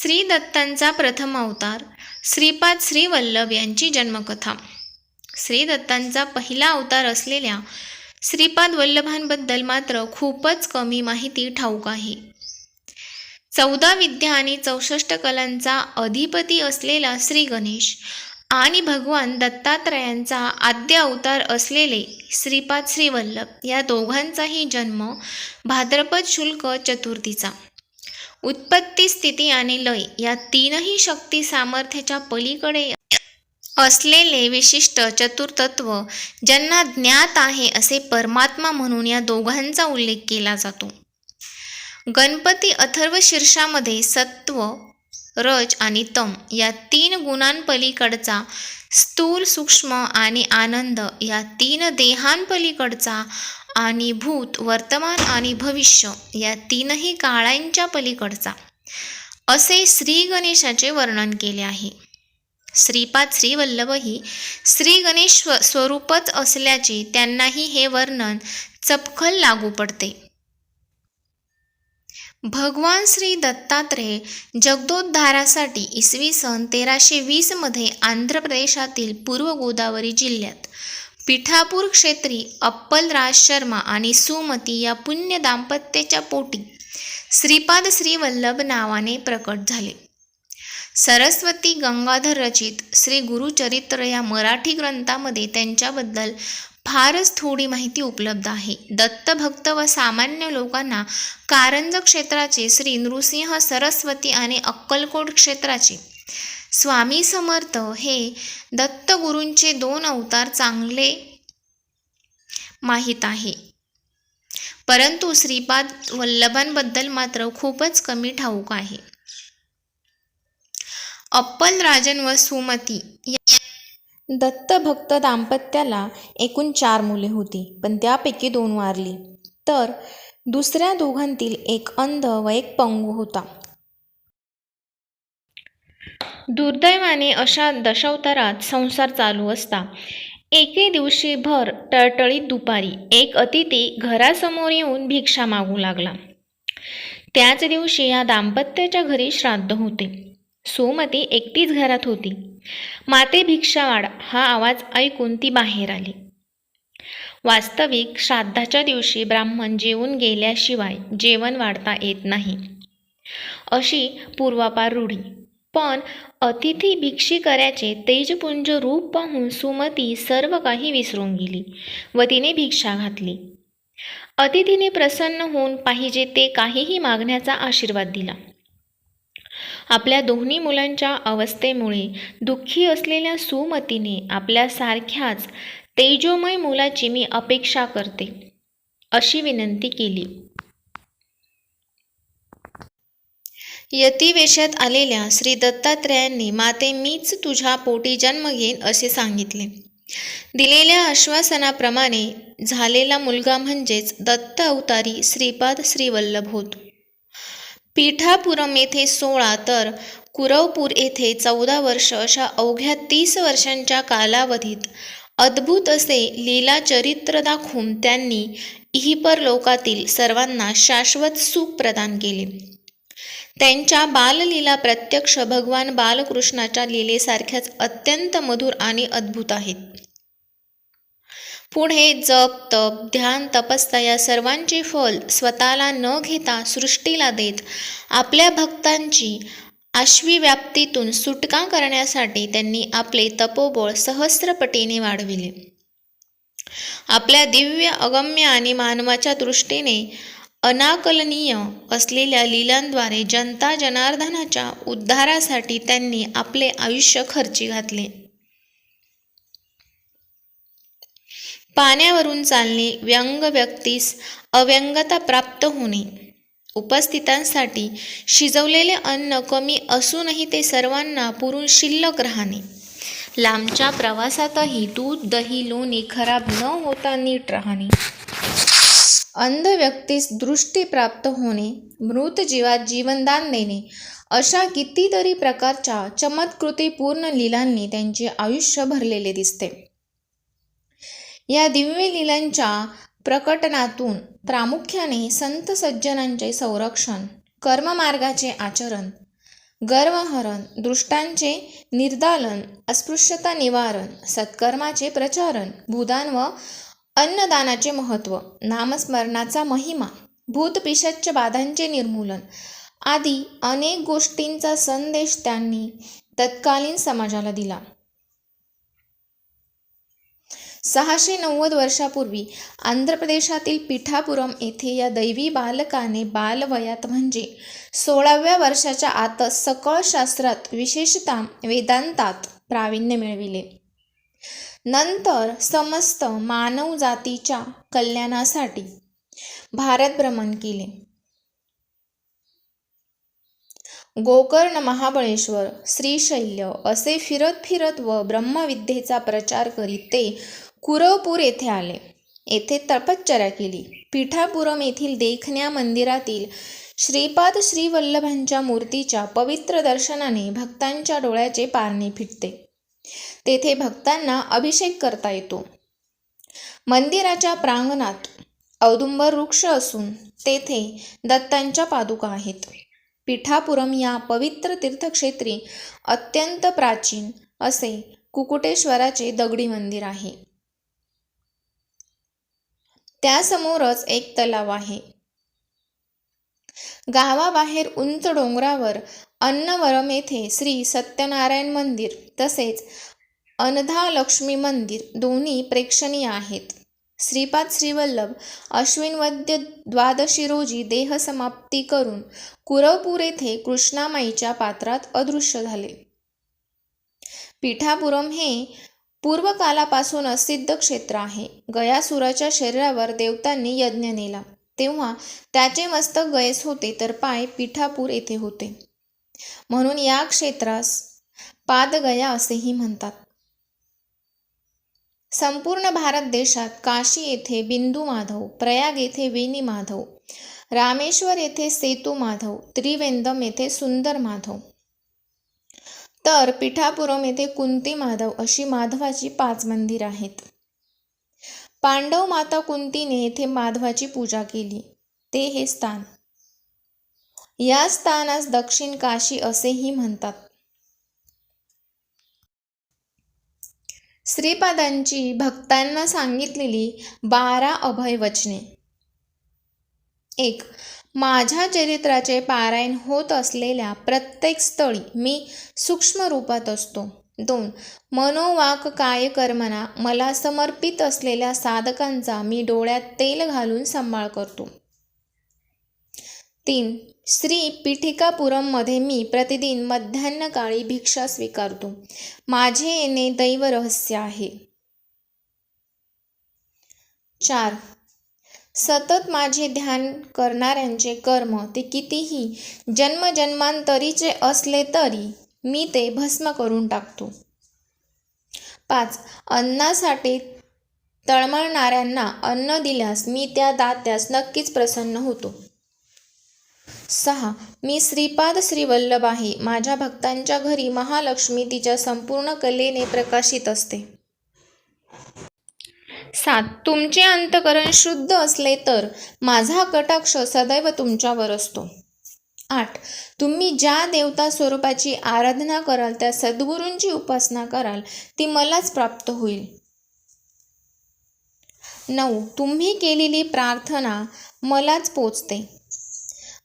श्री दत्तांचा प्रथम अवतार श्रीपाद श्रीवल्लभ यांची जन्मकथा. श्री दत्तांचा पहिला अवतार असलेल्या श्रीपाद वल्लभांबद्दल मात्र खूपच कमी माहिती ठाऊक आहे. चौदा विद्या आणि चौसष्ट कलांचा अधिपती असलेला श्री गणेश आणि भगवान दत्तात्रयांचा आद्य अवतार असलेले श्रीपाद श्रीवल्लभ या दोघांचाही जन्म भाद्रपद शुल्क चतुर्थीचा उत्पत्ती स्थिती आणि लय या तीनही शक्ती सामर्थ्याच्या पलीकडे असलेले विशिष्ट चतुर्तत्व ज्यांना ज्ञात आहे असे परमात्मा म्हणून या दोघांचा उल्लेख केला जातो. गणपती अथर्व शीर्षामध्ये सत्व रज आणि तम या तीन गुणांपलीकडचा स्थूल सूक्ष्म आणि आनंद या तीन देहांपलीकडचा आणि भूत वर्तमान आणि भविष्य या तीनही काळांच्या पलीकडचा. असे श्री गणेशाचे वर्णन केले आहे. श्रीपाद श्रीवल्लभही श्री गणेश स्वरूपच असल्याचे त्यांनाही हे वर्णन चपखल लागू पडते. भगवान श्री दत्तात्रेय जगदोद्धारासाठी इसवी सन तेराशे वीसमध्ये आंध्र प्रदेशातील पूर्व गोदावरी जिल्ह्यात पिठापूर क्षेत्री अप्पलराज शर्मा आणि सुमती या पुण्य दाम्पत्याच्या पोटी श्रीपाद श्रीवल्लभ नावाने प्रकट झाले. सरस्वती गंगाधर रचित श्री गुरुचरित्र या मराठी ग्रंथामध्ये त्यांच्याबद्दल फारच थोडी माहिती उपलब्ध आहे. दत्तभक्त व सामान्य लोकांना कारंज क्षेत्राचे श्री नृसिंह सरस्वती आणि अक्कलकोट क्षेत्राचे स्वामी समर्थ हे दत्तगुरूंचे दोन अवतार चांगले माहीत आहे. परंतु श्रीपाद वल्लभांबद्दल मात्र खूपच कमी ठाऊक आहे. अप्पल राजन व सुमती दत्तभक्त दाम्पत्याला एकूण चार मुले होती पण त्यापैकी दोन वारली. तर दुसऱ्या दोघांतील एक अंध व एक पंगू होता. दुर्दैवाने अशा दशावतारात संसार चालू असता. एके दिवशी भर टळटळीत दुपारी एक अतिथी घरासमोर येऊन भिक्षा मागू लागला. त्याच दिवशी या दाम्पत्याच्या घरी श्राद्ध होते. सोमती एकटीच घरात होती. माते भिक्षावाड हा आवाज ऐकून ती बाहेर आली. वास्तविक श्राद्धाच्या दिवशी ब्राह्मण जेवून गेल्याशिवाय जेवण वाढता येत नाही. अशी पूर्वापार रूढी. पण अतिथी भिक्षिकऱ्याचे तेजपुंज रूप पाहून सुमती सर्व काही विसरून गेली व तिने भिक्षा घातली. अतिथीने प्रसन्न होऊन पाहिजे ते काहीही मागण्याचा आशीर्वाद दिला. आपल्या दोन्ही मुलांच्या अवस्थेमुळे दुःखी असलेल्या सुमतीने आपल्या सारख्याच तेजोमय मुलाची मी अपेक्षा करते अशी विनंती केली. यतिवेशात आलेल्या श्री दत्तात्रयांनी माते मीच तुझ्या पोटी जन्म घेईन असे सांगितले. दिलेल्या आश्वासनाप्रमाणे झालेला मुलगा म्हणजेच दत्त अवतारी श्रीपाद श्रीवल्लभ होत पीठापुरम येथे सोळा तर कुरवपूर येथे चौदा वर्ष अशा अवघ्या तीस वर्षांच्या कालावधीत अद्भुत असे लीला चरित्र दाखवून त्यांनी इहिपर लोकातील सर्वांना शाश्वत सुख प्रदान केले. त्यांच्या बाललीला प्रत्यक्ष भगवान बालकृष्णाच्या लीलेसारख्याच अत्यंत मधुर आणि अद्भुत आहेत. पुढे जप तप ध्यान तपस्या या सर्वांचे फल स्वतःला न घेता सृष्टीला देत आपल्या भक्तांची आश्वीव्याप्तीतून सुटका करण्यासाठी त्यांनी आपले तपोबळ सहस्रपटीने वाढविले. आपल्या दिव्य अगम्य आणि मानवाच्या दृष्टीने अनाकलनीय असलेल्या लीलांद्वारे जनता जनार्दनाच्या उद्धारासाठी त्यांनी आपले आयुष्य खर्ची घातले. पाण्यावरून चालणे व्यंग व्यक्तीस अव्यंगता प्राप्त होणे उपस्थितांसाठी शिजवलेले अन्न कमी असूनही ते सर्वांना पुरून शिल्लक राहणे. लांबच्या प्रवासातही दूध दही लोणी खराब न होता नीट राहणे. अंध व्यक्तीस दृष्टी प्राप्त होणे मृत जीवात जीवनदान देणे अशा कितीतरी प्रकारच्या चमत्कृतीपूर्ण लीलांनी त्यांचे आयुष्य भरलेले दिसते. या दिव्य लीलांच्या प्रकटनातून प्रामुख्याने संत सज्जनांचे संरक्षण कर्ममार्गाचे आचरण गर्वहरण दृष्टांचे निर्दालन अस्पृश्यता निवारण सत्कर्माचे प्रचारण भूदान व अन्नदानाचे महत्त्व नामस्मरणाचा महिमा भूतपिशाच्च बाधांचे निर्मूलन आदी अनेक गोष्टींचा संदेश त्यांनी तत्कालीन समाजाला दिला. सहाशे नव्वद वर्षापूर्वी आंध्र प्रदेशातील पिठापुरम येथे या दैवी बालकाने बालवयात म्हणजे सोळाव्या वर्षाच्या आतच सकळ शास्त्रात विशेषतः वेदांतात प्रावीण्य मिळविले. नंतर समस्त मानव जातीच्या कल्याणासाठी भारत भ्रमण केले. गोकर्ण महाबळेश्वर श्रीशैल्य असे फिरत फिरत व ब्रह्मविद्येचा प्रचार करीत ते कुरवपूर येथे आले. येथे तपश्चर्या केली. पिठापुरम येथील देखण्या मंदिरातील श्रीपाद श्रीवल्लभांच्या मूर्तीच्या पवित्र दर्शनाने भक्तांच्या डोळ्याचे पारणे फिटते. तेथे भक्तांना अभिषेक करता येतो. मंदिराच्या प्रांगणात औदुंबर वृक्ष असून तेथे दत्तांच्या पादुका आहेत. पिठापुरम या पवित्र तीर्थक्षेत्री अत्यंत प्राचीन असे कुकुटेश्वराचे दगडी मंदिर आहे. त्यासमोरच एक तलाव आहे. गावाबाहेर उंच डोंगरावर अन्नवरम येथे श्री सत्यनारायण मंदिर तसेच अनधा लक्ष्मी मंदिर दोन्ही प्रेक्षणीय आहेत. श्रीपाद श्रीवल्लभ अश्विन वद्य द्वादशी रोजी देहसमाप्ती करून कुरवपूर येथे कृष्णामाईच्या पात्रात अदृश्य झाले. पिठापुरम हे पूर्वकालापासून सिद्ध क्षेत्र आहे. गयासुराच्या शरीरावर देवतांनी यज्ञ नेला. तेव्हा त्याचे मस्तक गयस होते तर पाय पिठापूर येथे होते. म्हणून या क्षेत्रास पादगया असेही म्हणतात. संपूर्ण भारत देशात काशी येथे बिंदू माधव प्रयाग येथे वेणी माधव रामेश्वर येथे सेतू माधव त्रिवेंदम येथे सुंदर माधव तर पिठापुरम येथे कुंती माधव अशी माधवाची पाच मंदिर आहेत. पांडव माता कुंतीने येथे माधवाची पूजा केली. ते हे स्थान. या स्थानास दक्षिण काशी असेही म्हणतात. श्रीपादांची भक्तांना सांगितलेली बारा अभय वचने. एक माझ्या चरित्राचे पारायण होत असलेल्या प्रत्येक स्थळी मी सूक्ष्म रूपात असतो. दोन मनोवाक काय कर्मना मला समर्पित असलेल्या साधकांचा मी डोळ्यात तेल घालून सांभाळ करतो. तीन. श्री पीठिकापुरममध्ये मी प्रतिदिन मध्यान्हकाळी भिक्षा स्वीकारतो. माझे येणे दैव रहस्य आहे. चार. सतत माझे ध्यान करणाऱ्यांचे कर्म ते कितीही जन्मजन्मांतरीचे असले तरी मी ते भस्म करून टाकतो. पाच. अन्नासाठी तळमळणाऱ्यांना अन्न दिल्यास मी त्या दात्यास नक्कीच प्रसन्न होतो. सहा मी श्रीपाद श्रीवल्लभ आहे माझ्या भक्तांच्या घरी महालक्ष्मी तिच्या संपूर्ण कलेने प्रकाशित असते. सात तुमचे अंतकरण शुद्ध असले तर माझा कटाक्ष सदैव तुमच्यावर असतो. आठ तुम्ही ज्या देवता स्वरूपाची आराधना कराल त्या सद्गुरूंची उपासना कराल ती मलाच प्राप्त होईल. नऊ तुम्ही केलेली प्रार्थना मलाच पोचते.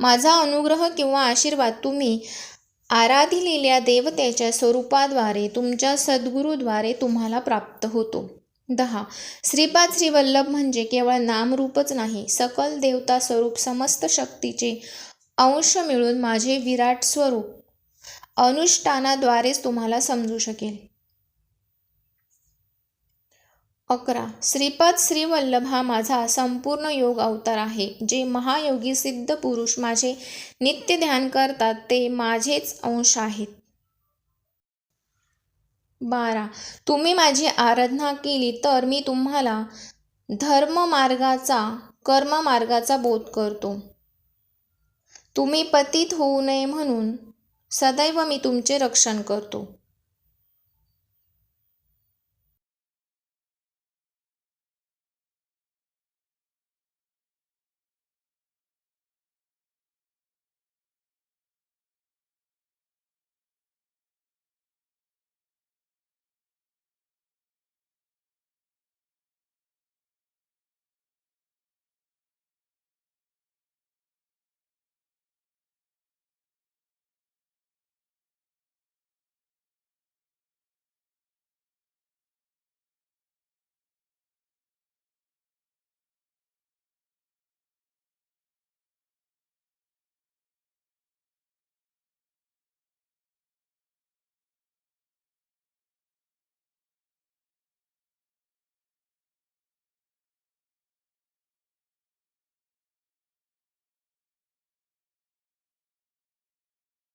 माझा अनुग्रह किंवा आशीर्वाद तुम्ही आराधिलेल्या देवतेच्या स्वरूपाद्वारे तुमच्या सद्गुरूद्वारे तुम्हाला प्राप्त होतो. दहा. श्रीपाद श्रीवल्लभ म्हणजे केवळ नामरूपच नाही सकल देवता स्वरूप समस्त शक्तीचे अंश मिळून माझे विराट स्वरूप अनुष्ठानाद्वारेच तुम्हाला समजू शकेल. अकरा. श्रीपाद श्रीवल्लभ हा माझा संपूर्ण योग अवतार आहे. जे महायोगी सिद्ध पुरुष माझे नित्य ध्यान करतात ते माझेच अंश आहेत. बारा. तुम्ही माझी आराधना केली तर मी तुम्हाला धर्म मार्गाचा कर्म मार्गाचा बोध करतो. तुम्ही पतित होऊ नये म्हणून सदैव मी तुमचे रक्षण करतो.